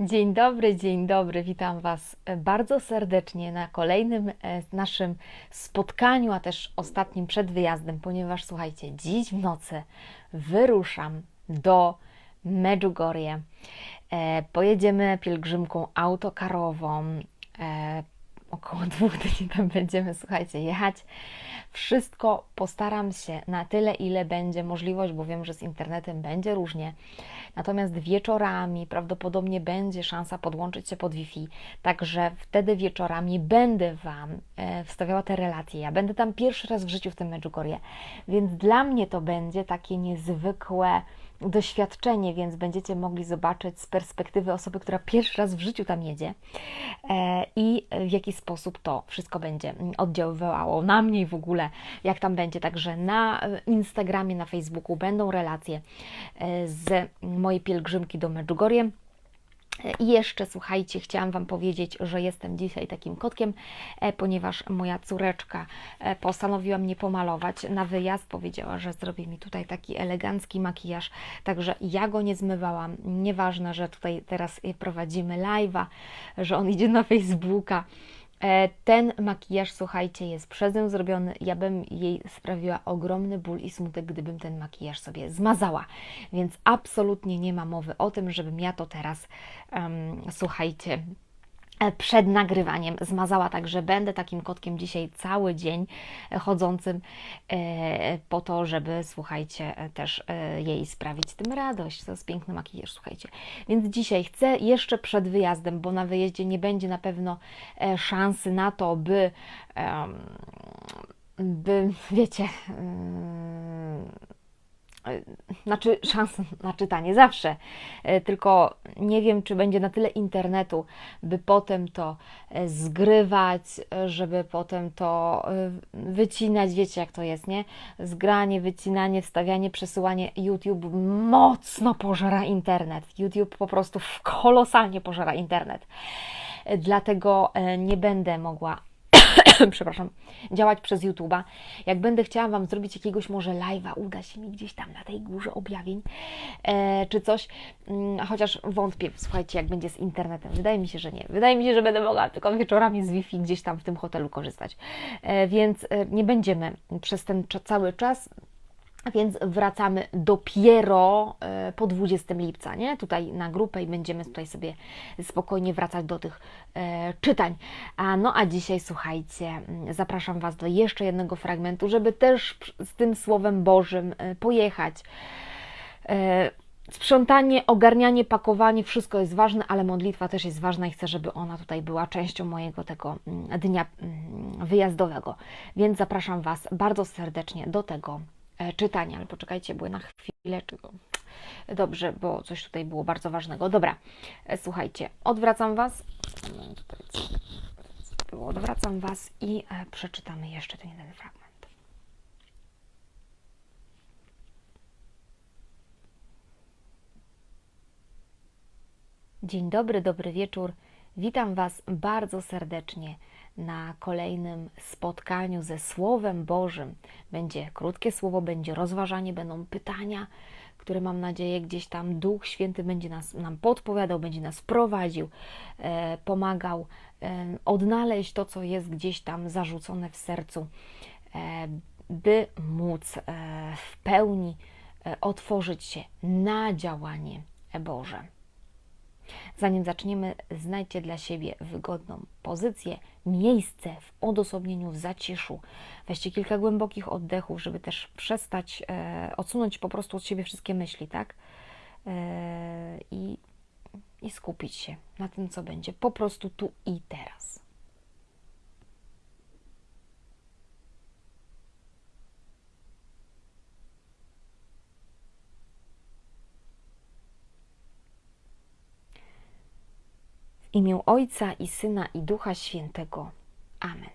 Dzień dobry, dzień dobry. Witam Was bardzo serdecznie na kolejnym e, naszym spotkaniu, a też ostatnim przed wyjazdem, ponieważ słuchajcie, dziś w nocy wyruszam do Medjugorje. E, Pojedziemy pielgrzymką autokarową. E, Około dwóch dni tam będziemy, słuchajcie, jechać. Wszystko postaram się na tyle, ile będzie możliwość, bo wiem, że z internetem będzie różnie. Natomiast wieczorami prawdopodobnie będzie szansa podłączyć się pod Wi-Fi, także wtedy wieczorami będę Wam e, wstawiała te relacje. Ja będę tam pierwszy raz w życiu w tym Medjugorje, więc dla mnie to będzie takie niezwykłe doświadczenie, więc będziecie mogli zobaczyć z perspektywy osoby, która pierwszy raz w życiu tam jedzie e, i w jaki sposób to wszystko będzie oddziaływało na mnie i w ogóle, jak tam będzie. Także na Instagramie, na Facebooku będą relacje e, z mojej pielgrzymki do Medjugorje. I jeszcze słuchajcie, chciałam Wam powiedzieć, że jestem dzisiaj takim kotkiem, e, ponieważ moja córeczka e, postanowiła mnie pomalować na wyjazd. Powiedziała, że zrobi mi tutaj taki elegancki makijaż, także ja go nie zmywałam. Nieważne, że tutaj teraz e, prowadzimy live'a, że on idzie na Facebooka. E, Ten makijaż, słuchajcie, jest przez nią zrobiony. Ja bym jej sprawiła ogromny ból i smutek, gdybym ten makijaż sobie zmazała. Więc absolutnie nie ma mowy o tym, żebym ja to teraz, em, słuchajcie, przed nagrywaniem zmazała, także będę takim kotkiem dzisiaj cały dzień e, chodzącym e, po to, żeby, słuchajcie, e, też e, jej sprawić tym radość. To jest piękny makijaż, słuchajcie. Więc dzisiaj chcę jeszcze przed wyjazdem, bo na wyjeździe nie będzie na pewno e, szansy na to, by, by wiecie, em, znaczy szans na czytanie zawsze, E, tylko nie wiem, czy będzie na tyle internetu, by potem to e, zgrywać, e, żeby potem to e, wycinać, wiecie jak to jest, nie? Zgranie, wycinanie, wstawianie, przesyłanie. YouTube mocno pożera internet. YouTube po prostu kolosalnie pożera internet. E, Dlatego e, nie będę mogła przepraszam, działać przez YouTube'a. Jak będę chciała Wam zrobić jakiegoś może live'a, uda się mi gdzieś tam na tej górze objawień, e, czy coś, mm, chociaż wątpię, słuchajcie, jak będzie z internetem. Wydaje mi się, że nie. Wydaje mi się, że będę mogła tylko wieczorami z Wi-Fi gdzieś tam w tym hotelu korzystać. E, więc e, nie będziemy przez ten cały czas więc wracamy dopiero e, po 20 lipca, nie? Tutaj na grupę i będziemy tutaj sobie spokojnie wracać do tych e, czytań. A, no a dzisiaj słuchajcie, mm, zapraszam Was do jeszcze jednego fragmentu, żeby też z tym Słowem Bożym e, pojechać. E, Sprzątanie, ogarnianie, pakowanie, wszystko jest ważne, ale modlitwa też jest ważna i chcę, żeby ona tutaj była częścią mojego tego mm, dnia mm, wyjazdowego. Więc zapraszam Was bardzo serdecznie do tego czytania. Ale poczekajcie, bo na chwilę. Dobrze, bo coś tutaj było bardzo ważnego. Dobra, e, słuchajcie, odwracam Was. No? Odwracam Was i e, przeczytamy jeszcze ten jeden fragment. Dzień dobry, dobry wieczór. Witam Was bardzo serdecznie na kolejnym spotkaniu ze Słowem Bożym. Będzie krótkie słowo, będzie rozważanie, będą pytania, które mam nadzieję gdzieś tam Duch Święty będzie nas, nam podpowiadał, będzie nas prowadził, e, pomagał e, odnaleźć to, co jest gdzieś tam zarzucone w sercu, e, by móc e, w pełni e, otworzyć się na działanie Boże. Zanim zaczniemy, znajdźcie dla siebie wygodną pozycję, miejsce w odosobnieniu, w zaciszu. Weźcie kilka głębokich oddechów, żeby też przestać e, odsunąć po prostu od siebie wszystkie myśli, tak? E, i, I skupić się na tym, co będzie po prostu tu i teraz. Imię Ojca i Syna i Ducha Świętego. Amen.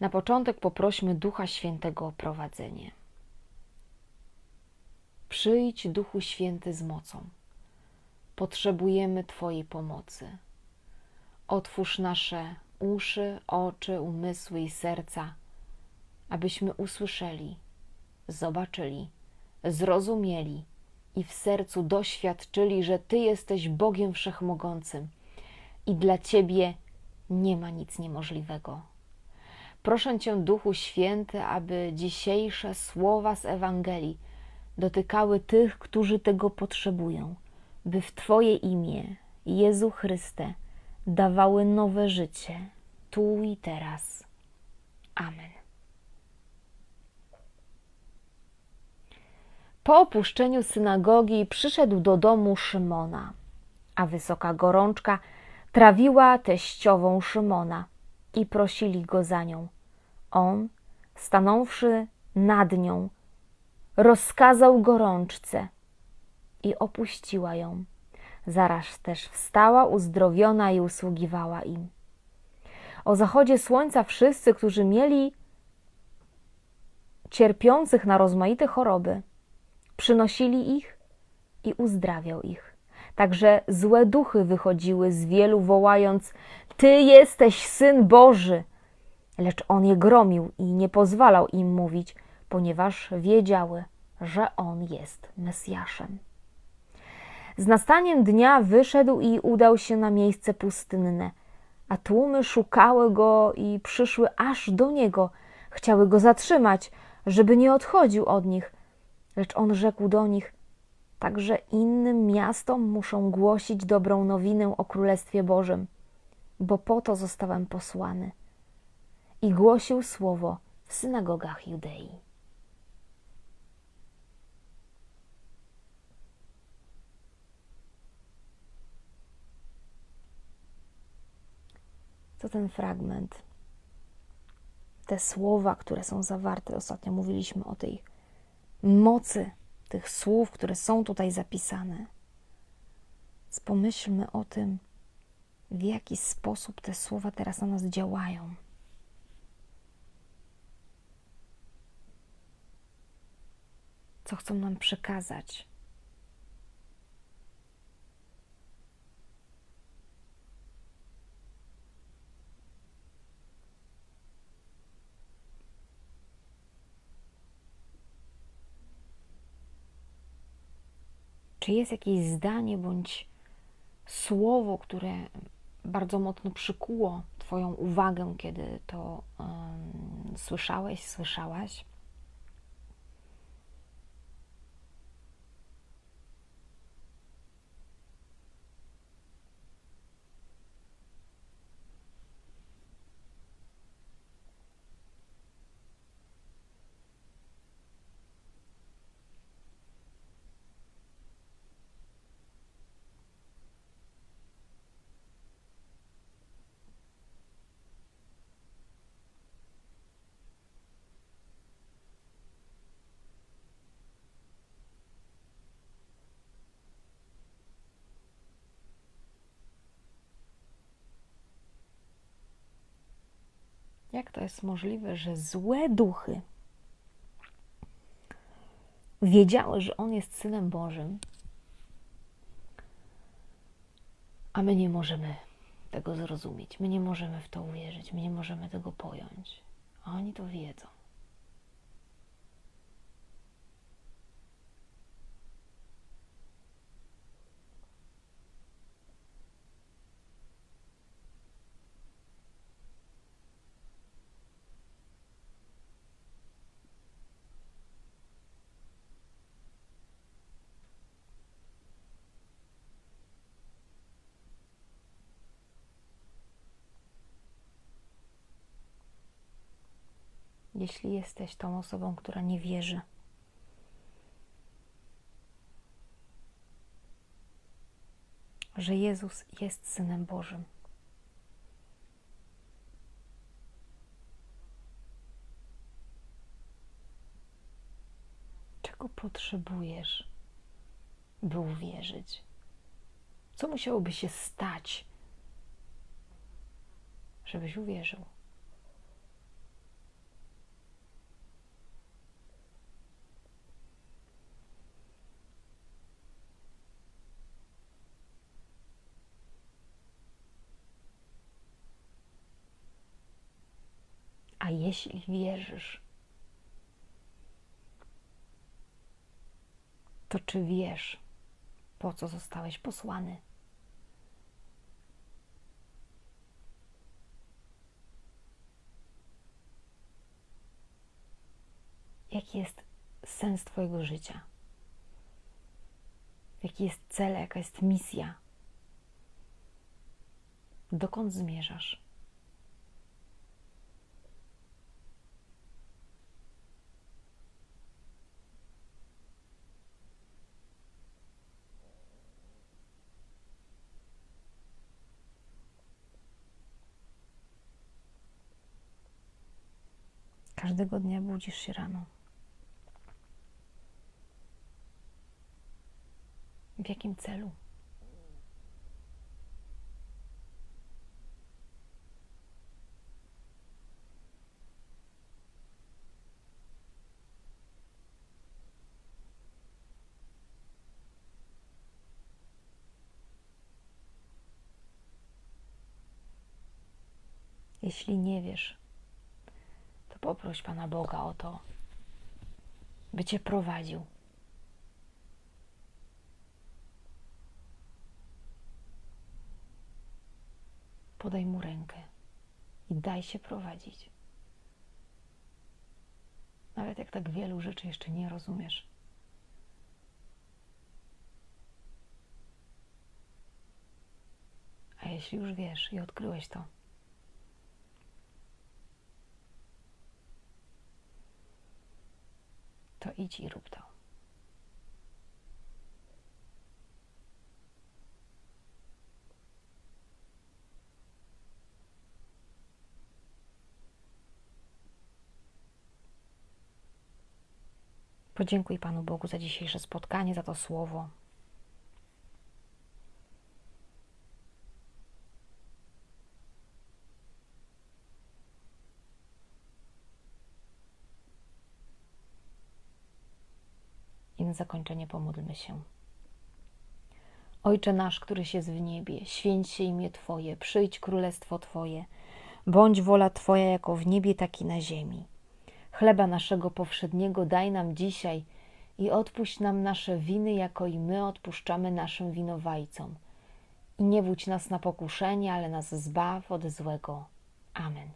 Na początek poprośmy Ducha Świętego o prowadzenie. Przyjdź, Duchu Święty, z mocą. Potrzebujemy Twojej pomocy. Otwórz nasze uszy, oczy, umysły i serca, abyśmy usłyszeli, zobaczyli, zrozumieli i w sercu doświadczyli, że Ty jesteś Bogiem Wszechmogącym i dla Ciebie nie ma nic niemożliwego. Proszę Cię, Duchu Święty, aby dzisiejsze słowa z Ewangelii dotykały tych, którzy tego potrzebują, by w Twoje imię, Jezu Chryste, dawały nowe życie, tu i teraz. Amen. Po opuszczeniu synagogi przyszedł do domu Szymona, a wysoka gorączka trawiła teściową Szymona i prosili go za nią. On, stanąwszy nad nią, rozkazał gorączce i opuściła ją. Zaraz też wstała uzdrowiona i usługiwała im. O zachodzie słońca wszyscy, którzy mieli cierpiących na rozmaite choroby, przynosili ich i uzdrawiał ich. Także złe duchy wychodziły z wielu, wołając: Ty jesteś syn Boży! Lecz on je gromił i nie pozwalał im mówić, ponieważ wiedziały, że on jest Mesjaszem. Z nastaniem dnia wyszedł i udał się na miejsce pustynne, a tłumy szukały go i przyszły aż do niego, chciały go zatrzymać, żeby nie odchodził od nich. Lecz on rzekł do nich: Także innym miastom muszą głosić dobrą nowinę o Królestwie Bożym, bo po to zostałem posłany. I głosił słowo w synagogach Judei. To ten fragment, te słowa, które są zawarte. Ostatnio mówiliśmy o tej mocy tych słów, które są tutaj zapisane. Pomyślmy o tym, w jaki sposób te słowa teraz na nas działają. Co chcą nam przekazać. Czy jest jakieś zdanie bądź słowo, które bardzo mocno przykuło Twoją uwagę, kiedy to um, słyszałeś, słyszałaś? Jak to jest możliwe, że złe duchy wiedziały, że On jest Synem Bożym, a my nie możemy tego zrozumieć, my nie możemy w to uwierzyć, my nie możemy tego pojąć, a oni to wiedzą. Jeśli jesteś tą osobą, która nie wierzy. Że Jezus jest Synem Bożym. Czego potrzebujesz, by uwierzyć? Co musiałoby się stać, żebyś uwierzył? A jeśli wierzysz, to czy wiesz, po co zostałeś posłany? Jaki jest sens Twojego życia? Jaki jest cel, jaka jest misja? Dokąd zmierzasz? Każdego dnia budzisz się rano. W jakim celu? Jeśli nie wiesz, poproś Pana Boga o to, by Cię prowadził. Podaj Mu rękę i daj się prowadzić. Nawet jak tak wielu rzeczy jeszcze nie rozumiesz. A jeśli już wiesz i odkryłeś to, to idź i rób to. Podziękuj Panu Bogu za dzisiejsze spotkanie, za to słowo. Na zakończenie pomódlmy się. Ojcze nasz, któryś jest w niebie, święć się imię Twoje, przyjdź królestwo Twoje, bądź wola Twoja jako w niebie, tak i na ziemi. Chleba naszego powszedniego daj nam dzisiaj i odpuść nam nasze winy, jako i my odpuszczamy naszym winowajcom. I nie wódź nas na pokuszenie, ale nas zbaw od złego. Amen.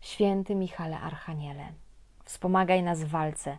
Święty Michale Archaniele, wspomagaj nas w walce,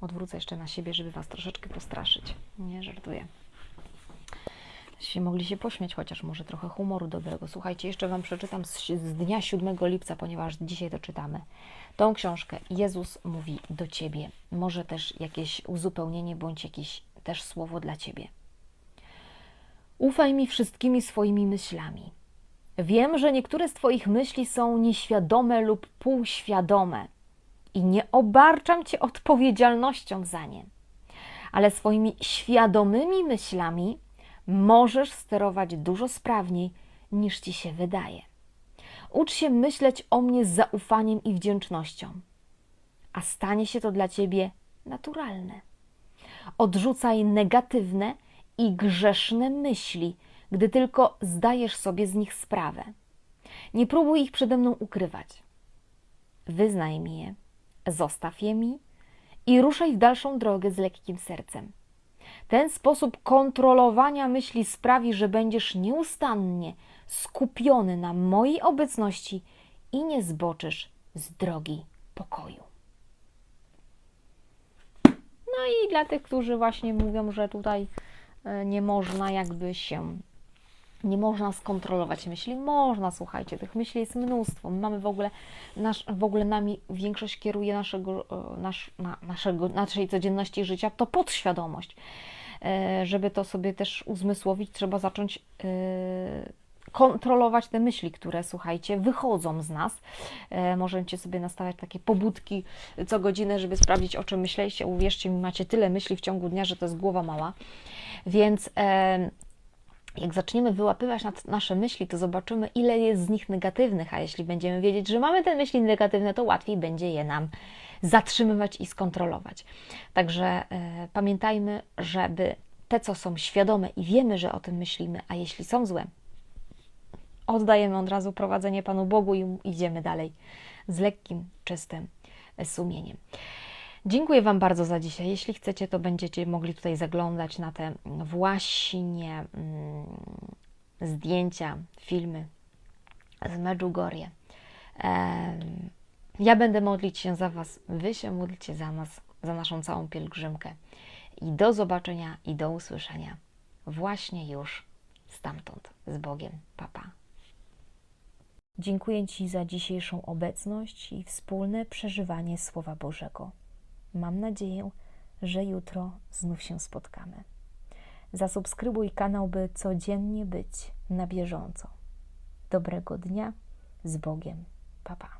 Odwrócę jeszcze na siebie, żeby Was troszeczkę postraszyć. Nie żartuję. Jeśli mogli się pośmiać, chociaż może trochę humoru dobrego. Słuchajcie, jeszcze Wam przeczytam z, z dnia 7 lipca, ponieważ dzisiaj to czytamy. Tą książkę Jezus mówi do Ciebie. Może też jakieś uzupełnienie, bądź jakieś też słowo dla Ciebie. Ufaj mi wszystkimi swoimi myślami. Wiem, że niektóre z Twoich myśli są nieświadome lub półświadome i nie obarczam Cię odpowiedzialnością za nie, ale swoimi świadomymi myślami możesz sterować dużo sprawniej niż ci się wydaje. Ucz się myśleć o mnie z zaufaniem i wdzięcznością, a stanie się to dla ciebie naturalne. Odrzucaj negatywne i grzeszne myśli, gdy tylko zdajesz sobie z nich sprawę. Nie próbuj ich przede mną ukrywać. Wyznaj mi je, zostaw je mi i ruszaj w dalszą drogę z lekkim sercem. Ten sposób kontrolowania myśli sprawi, że będziesz nieustannie skupiony na mojej obecności i nie zboczysz z drogi pokoju. No i dla tych, którzy właśnie mówią, że tutaj e, nie można jakby się, nie można skontrolować myśli. Można, słuchajcie, tych myśli jest mnóstwo. My mamy w ogóle, nasz, w ogóle nami większość kieruje naszego, e, nasz, na, naszego, naszej codzienności życia, to podświadomość. E, żeby to sobie też uzmysłowić, trzeba zacząć kontrolować te myśli, które, słuchajcie, wychodzą z nas. E, możecie sobie nastawiać takie pobudki co godzinę, żeby sprawdzić, o czym myśleliście. Uwierzcie mi, macie tyle myśli w ciągu dnia, że to jest głowa mała. Więc e, jak zaczniemy wyłapywać nasze myśli, to zobaczymy, ile jest z nich negatywnych, a jeśli będziemy wiedzieć, że mamy te myśli negatywne, to łatwiej będzie je nam zatrzymywać i skontrolować. Także e, pamiętajmy, żeby te, co są świadome i wiemy, że o tym myślimy, a jeśli są złe, oddajemy od razu prowadzenie Panu Bogu i idziemy dalej z lekkim, czystym sumieniem. Dziękuję Wam bardzo za dzisiaj. Jeśli chcecie, to będziecie mogli tutaj zaglądać na te właśnie mm, zdjęcia, filmy z Medjugorje. Ja będę modlić się za Was, Wy się módlcie za nas, za naszą całą pielgrzymkę. I do zobaczenia i do usłyszenia właśnie już stamtąd, z Bogiem. Papa. Pa. Dziękuję Ci za dzisiejszą obecność i wspólne przeżywanie Słowa Bożego. Mam nadzieję, że jutro znów się spotkamy. Zasubskrybuj kanał, by codziennie być na bieżąco. Dobrego dnia z Bogiem. Pa, pa.